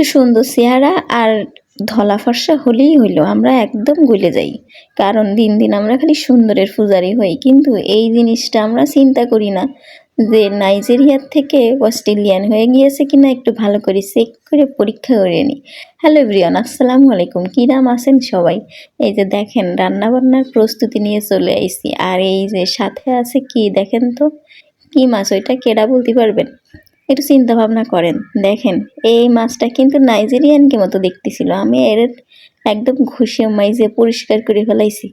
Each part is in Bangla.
একটু সুন্দর চেহারা আর ধলা ফর্সা হলেই হইল, আমরা একদম গলে যাই। কারণ দিন দিন আমরা খালি সুন্দরের পূজারি হই। কিন্তু এই জিনিসটা আমরা চিন্তা করি না যে নাইজেরিয়ার থেকে অস্ট্রেলিয়ান হয়ে গিয়েছে কিনা, একটু ভালো করে চেক করে পরীক্ষা করে নিই হ্যালো ব্রিয়ন আসসালামু আলাইকুম। কী নাম আছেন সবাই? এই যে দেখেন, রান্নাবান্নার প্রস্তুতি নিয়ে চলে আইছি। আর এই যে সাথে আছে কি দেখেন তো? কি মাছ ওইটা, কেডা বলতে পারবেন? একটু চিন্তা ভাবনা করেন। দেখেন, এই মাছটা কিন্তু নাইজেরিয়ানকে মতো দেখতেছিল। আমি এর একদম ঘষে মাইজে পরিষ্কার করে ফেলাইছি।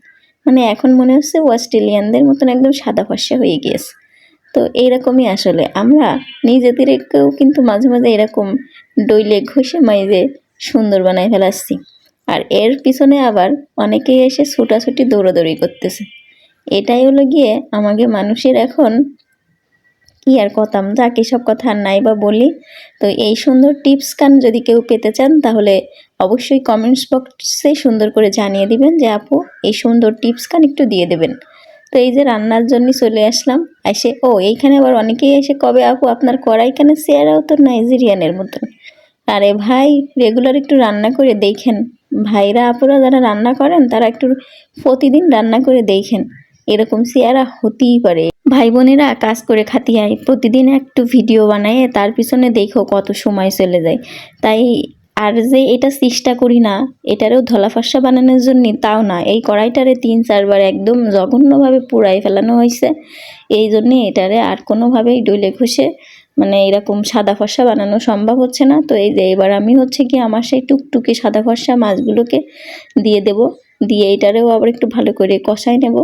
মানে এখন মনে হচ্ছে অস্ট্রেলিয়ানদের মতন একদম সাদা ফর্সা হয়ে গিয়েছে। তো এইরকমই আসলে। আমরা নিজেদেরকেও কিন্তু মাঝে মাঝে এরকম ডইলে ঘষে মাইজে সুন্দর বানায় ফেলাচ্ছি। আর এর পিছনে আবার অনেকেই এসে ছোটাছুটি দৌড়াদৌড়ি করতেছে। এটাই হলো গিয়ে আমাকে মানুষের এখন কি আর কথাম যাকে সব কথা আর নাই বা বলি। তো এই সুন্দর টিপস কান যদি কেউ পেতে চান, তাহলে অবশ্যই কমেন্টস বক্সে সুন্দর করে জানিয়ে দিবেন যে, আপু, এই সুন্দর টিপস কান একটু দিয়ে দেবেন। তো এই যে রান্নার জন্য চলে আসলাম। এসে, ও, এইখানে আবার অনেকেই এসে কবে, আপু, আপনার কড়াই কড়াইখানে চেয়ারাও তো নাইজেরিয়ানের মতন। আরে ভাই, রেগুলার একটু রান্না করে দেখেন। ভাইরা, আপুরা যারা রান্না করেন, তারা একটু প্রতিদিন রান্না করে দেখেন। এরকম চেয়ারা হতেই পারে। ভাই বোনেরা কাজ করে খাতিয়ায়। প্রতিদিন একটু ভিডিও বানায়, তার পিছনে দেখো কত সময় চলে যায়। তাই আর যে এটা চেষ্টা করি না, এটারও ধলা ফর্সা বানানোর জন্য তাও না। এই কড়াইটারে তিন চারবার একদম জঘন্যভাবে পুড়াই ফেলানো হয়েছে। এই জন্যে এটারে আর কোনোভাবেই ডইলে ঘষে মানে এরকম সাদা ফর্সা বানানো সম্ভব হচ্ছে না। তো এই যে এবার আমি হচ্ছে কি আমার সেই টুকটুকে সাদা ফর্সা মাছগুলোকে দিয়ে দেব। দিয়ে এটারেও আবার একটু ভালো করে কষাই নেব।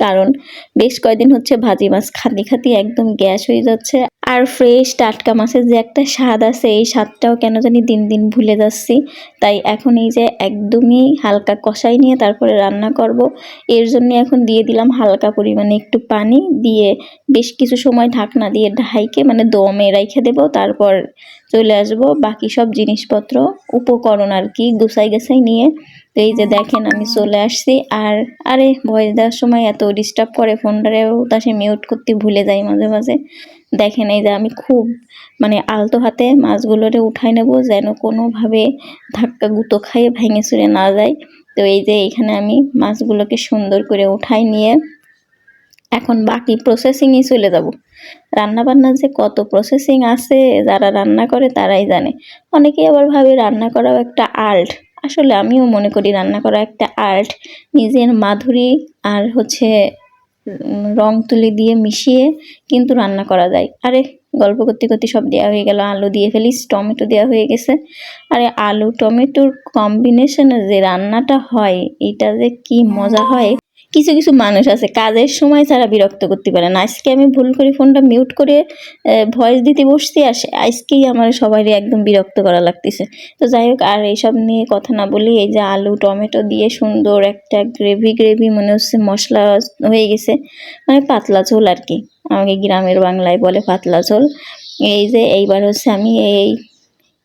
কারণ বেশ কয়দিন হচ্ছে ভাজি মাছ খাতি খাতি একদম গ্যাস হয়ে যাচ্ছে। আর ফ্রেশ টাটকা মাছের যে একটা স্বাদ আছে, এই স্বাদটাও কেন জানি দিন দিন ভুলে যাচ্ছি। তাই এখন এই যে একদমই হালকা কষাই নিয়ে তারপরে রান্না করব। এর জন্য এখন দিয়ে দিলাম হালকা পরিমাণে একটু পানি দিয়ে বেশ কিছু সময় ঢাকনা দিয়ে ঢাইকে মানে দমে রেখে দেবো। তারপর চলে আসব বাকি সব জিনিসপত্র, উপকরণ আর কি গুছাই গাছাই নিয়ে। তো এই যে দেখেন আমি চলে আসছি। আর, আরে ভয়েস দেওয়ার সময় এত ডিস্টার্ব করে ফোনটারেও তা সে মিউট করতে ভুলে যায় মাঝে মাঝে। দেখেন এই যে আমি খুব মানে আলতো হাতে মাছগুলোরে উঠাই নেব যেন কোনোভাবে ধাক্কা গুঁতো খাইয়ে ভেঙে চুরে না যায়। তো এই যে এখানে আমি মাছগুলোকে সুন্দর করে উঠাই নিয়ে এখন বাকি প্রসেসিংয়ে চলে যাব। রান্না বান্নার যে কত প্রসেসিং আছে, যারা রান্না করে তারাই জানে। অনেকেই আবার ভাবে রান্না করাও একটা আর্ট। আসলে আমিও মনে করি রান্না করা একটা আর্ট। নিজের মাধুরী আর হচ্ছে রং তুলি দিয়ে মিশিয়ে কিন্তু রান্না করা যায়। আরে, গল্প করতে করতে সব দেওয়া হয়ে গেল, আলু দিয়ে ফেলিস, টমেটো দেওয়া হয়ে গেছে। আরে আলু টমেটোর কম্বিনেশনে যে রান্নাটা হয়, এটা যে কি মজা হয়। কিছু কিছু মানুষ আছে, কাজের সময় ছাড়া বিরক্ত করতে পারে না। আজকে আমি ভুল করে ফোনটা মিউট করে ভয়েস দিতে বসতে আসে আজকেই আমার সবাই একদম বিরক্ত করা লাগতেছে। তো যাই হোক, আর এইসব নিয়ে কথা না বলি এই যে আলু, টমেটো দিয়ে সুন্দর একটা গ্রেভি গ্রেভি মনে হচ্ছে মশলা হয়ে গেছে। মানে পাতলা ঝোল আর কি। আমাকে গ্রামের বাংলায় বলে পাতলা ঝোল। এই যে এইবার হচ্ছে আমি এই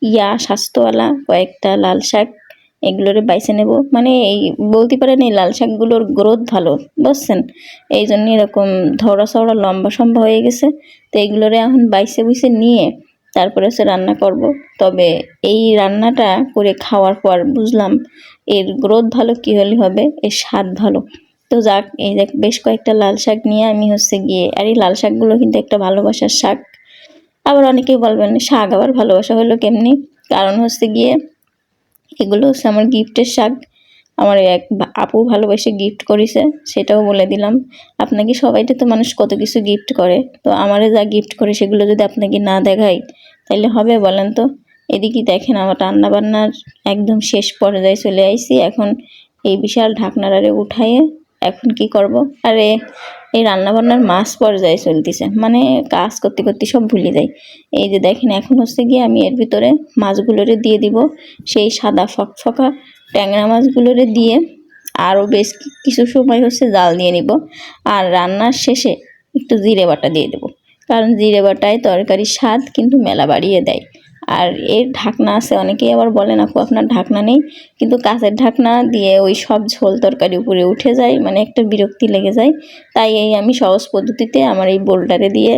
ইয়া স্বাস্থ্যওয়ালা কয়েকটা লাল শাক এগুলোরে বাইছে নেব। মানে এই বলতে পারেন এই লাল শাকগুলোর গ্রোথ ভালো, বুঝছেন? এই জন্য এরকম ধরা সরা লম্বা সম্বা হয়ে গেছে। তো এইগুলোরে এখন বাইসে বুইসে নিয়ে তারপরে হচ্ছে রান্না করব। তবে এই রান্নাটা করে খাওয়ার পর বুঝলাম এর গ্রোথ ভালো কী হলে হবে, এর স্বাদ ভালো। তো যাক, এই দেখ, বেশ কয়েকটা লাল শাক নিয়ে আমি হচ্ছে গিয়ে, আর এই লাল শাকগুলো কিন্তু একটা ভালোবাসার শাক। আবার অনেকেই বলবেন, শাক আবার ভালোবাসা হলো কেমনি? কারণ হচ্ছে গিয়ে এগুলো হচ্ছে আমার গিফটের শাক। আমার এক আপু ভালোবেসে গিফট করেছে, সেটাও বলে দিলাম। আপনাকে সবাইটা তো মানুষ কত কিছু গিফট করে। তো আমারে যা গিফট করে সেগুলো যদি আপনাকে না দেখাই তাহলে হবে বলেন তো? এদিকে দেখেন আমার রান্নাবান্নার একদম শেষ পর্যায়ে চলে আইছি এখন এই বিশাল ঢাকনার আরে উঠাইয়ে এখন কি করব? আরে, এই রান্নাবান্নার মাছ পর্যায়ে চলতেছে। মানে কাজ করতে করতে সব ভুলে যাই। এই যে দেখেন, এখন হচ্ছে গিয়ে আমি এর ভিতরে মাছগুলোরে দিয়ে দিব। সেই সাদা ফকফকা ট্যাংরা মাছগুলোরে দিয়ে আরও বেশ কিছু সময় হচ্ছে জাল দিয়ে নিব। আর রান্নার শেষে একটু জিরে বাটা দিয়ে দেব। কারণ জিরে বাটায় তরকারির স্বাদ কিন্তু মেলা বাড়িয়ে দেয়। আর এর ঢাকনা আছে, অনেকেই আবার বলেন আপু আপনার ঢাকনা নেই? কিন্তু কাঁচের ঢাকনা দিয়ে ওই সব ঝোল তরকারি উপরে উঠে যায় মানে একটা বিরক্তি লেগে যায়। তাই এই আমি সহজ পদ্ধতিতে আমার এই বোলটারে দিয়ে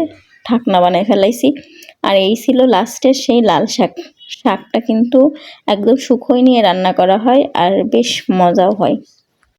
ঢাকনা বানায় ফেলাইছি। আর এই ছিল লাস্টের সেই লাল শাক। শাকটা কিন্তু একদম শুকোয় নিয়ে রান্না করা হয়, আর বেশ মজাও হয়।